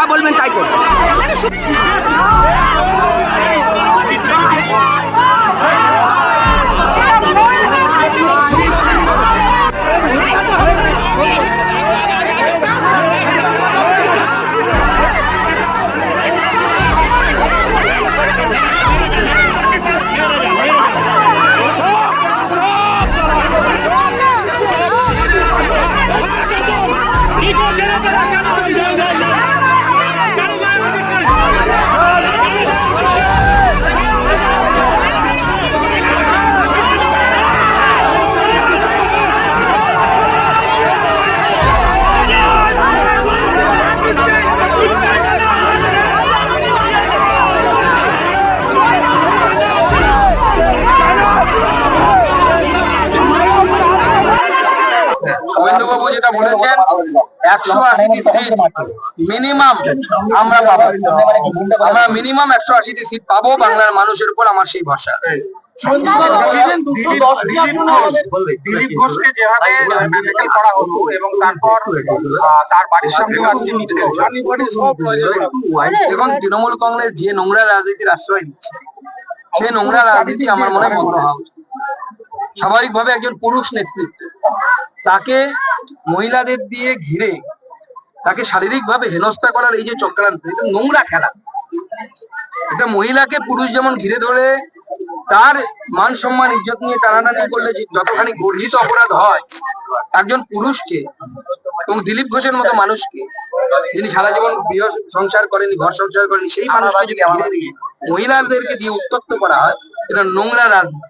যা বলবেন তাই করবেন একশো আশিটি সিট মিনিমাম আমরা পাবো। আমরা মিনিমাম একশো আশিটি সিট পাবো বাংলার মানুষের উপর আমার সেই ভরসা। আছে। দিলীপ ঘোষকে যেভাবে মেডিকেল করা হতো এবং তারপর তার বাড়ির সামনেও আজকে এখন তৃণমূল কংগ্রেস যে নোংরা রাজনীতির আশ্রয় নিচ্ছে সেই নোংরা রাজনীতি আমার মনে হয় বন্ধ হওয়া উচিত। স্বাভাবিকভাবে একজন পুরুষ নেতৃত্ব তাকে মহিলাদের দিয়ে ঘিরে, তাকে শারীরিকভাবে হেনস্থা করার এই যে চক্রান্ত, এটা নোংরা খেলা। এটা মহিলাকে পুরুষ যেমন ঘিরে ধরে, তার মান সম্মান, ইজ্জত নিয়ে টানাটানি করলে যতখানি গর্জিত অপরাধ হয়, একজন পুরুষকে এবং দিলীপ ঘোষের মতো মানুষকে, যিনি সারা জীবন গৃহ সংসার করেনি ঘর সংসার করেনি সেই মানুষকে যদি মহিলাদেরকে দিয়ে উত্তক্ত করা হয়, এটা নোংরা রাজনীতি।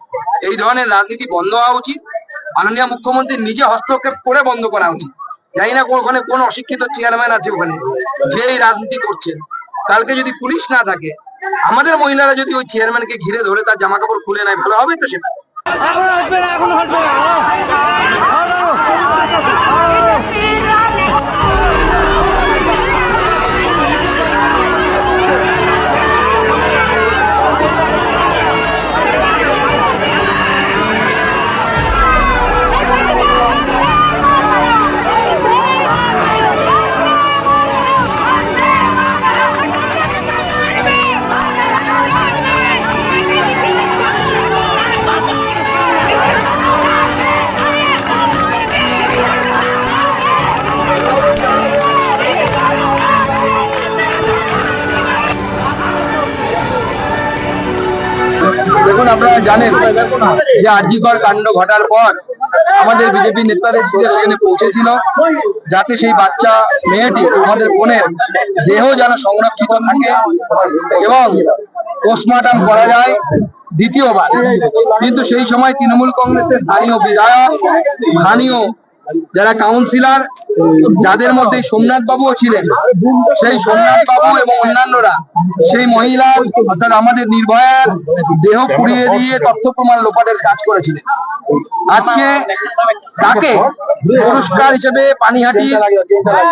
এই ধরনের রাজনীতি বন্ধ হওয়া উচিত। মাননীয় মুখ্যমন্ত্রী নিজে হস্তক্ষেপ করে বন্ধ করা উচিত। জানি না ওখানে কোন অশিক্ষিত চেয়ারম্যান আছে ওখানে, যে এই রাজনীতি করছে। কালকে যদি পুলিশ না থাকে, আমাদের মহিলারা যদি ওই চেয়ারম্যানকে ঘিরে ধরে তার জামা কাপড় খুলে নেয়, ভালো হবে তো সেটা? আপনারা জানেন যে আজিকর কাণ্ড ঘটার পর আমাদের বিজেপি নেতাদের সেখানে পৌঁছেছিল। যাতে সেই বাচ্চা মেয়েটি আমাদের বোনের দেহ যেন সংরক্ষিত থাকে এবং পোস্টমর্টম করা যায় দ্বিতীয়বার। কিন্তু সেই সময় তৃণমূল কংগ্রেসের স্থানীয় বিধায়ক, স্থানীয় যারা কাউন্সিলর যাদের মধ্যে সোমনাথ বাবুও ছিলেন, সেই সোমনাথ বাবু এবং অন্যান্যরা, সেই মহিলা অর্থাৎ আমাদের নির্ভয়ার দেহ পুড়িয়ে দিয়ে তথ্য প্রমাণ লোপাটের কাজ করেছিলেন। আজকে তাকে পুরস্কার হিসেবে পানিহাটি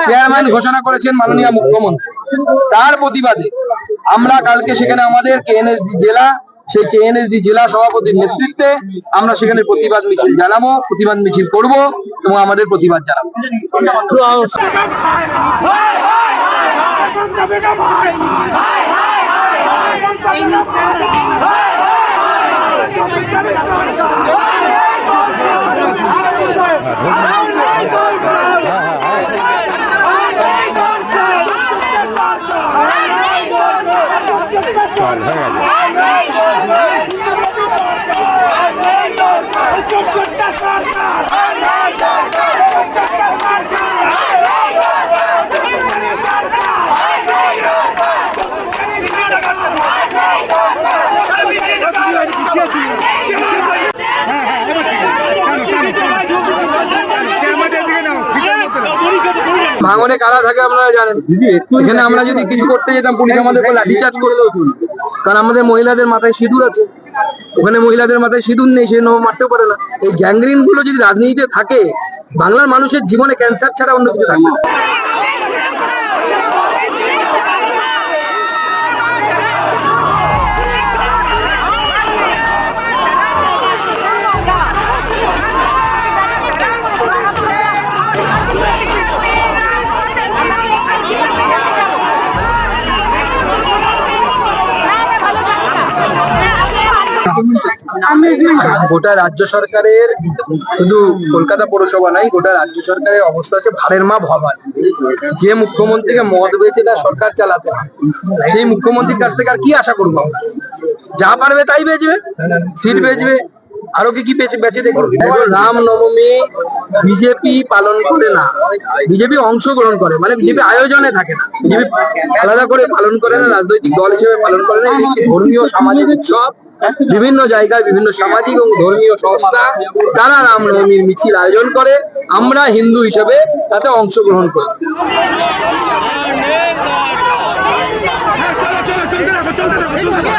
চেয়ারম্যান ঘোষণা করেছেন মাননীয় মুখ্যমন্ত্রী। তার প্রতিবাদে আমরা কালকে সেখানে আমাদের কেএনএসডি জেলা সেই কেএনএসডি জেলা সভাপতির নেতৃত্বে আমরা সেখানে প্রতিবাদ মিছিল জানাব প্রতিবাদ মিছিল করব এবং আমাদের প্রতিবাদ জানাব সরকার ভাঙনে কারা থাকে আপনারা জানেন। এখানে আমরা যদি কিছু করতে যেতাম পুলিশ আমাদের লাঠিচার্জ করে দেবো কারণ আমাদের মহিলাদের মাথায় সিঁদুর আছে। ওখানে মহিলাদের মাথায় সিঁদুর নেই সে নো- মারতেও পারে না। এই গ্যাংগ্রিনগুলো যদি রাজনীতিতে থাকে বাংলার মানুষের জীবনে ক্যান্সার ছাড়া অন্য কিছু থাকবে গোটা রাজ্য সরকারের, শুধু কলকাতা পৌরসভা নাই, গোটা রাজ্য সরকারের অবস্থা হচ্ছে ভারের মা ভবান। যে মুখ্যমন্ত্রীকে মদ বেচে তার সরকার চালাতে সেই মুখ্যমন্ত্রীর কাছ থেকে আর কি আশা করব যা পারবে তাই বেচবে, সিট বেচবে, আরও কি কি বেচে বেচে দেখো দেখো রাম নবমী বিজেপি পালন করে না, বিজেপি অংশগ্রহণ করে মানে বিজেপি আয়োজনে থাকে না। বিজেপি আলাদা করে পালন করে না, রাজনৈতিক দল হিসেবে পালন করে না ধর্মীয় সামাজিক উৎসব। বিভিন্ন জায়গায় বিভিন্ন সামাজিক এবং ধর্মীয় সংস্থা তারা রামনবমীর মিছিল আয়োজন করে আমরা হিন্দু হিসেবে তাতে অংশগ্রহণ করি চলতে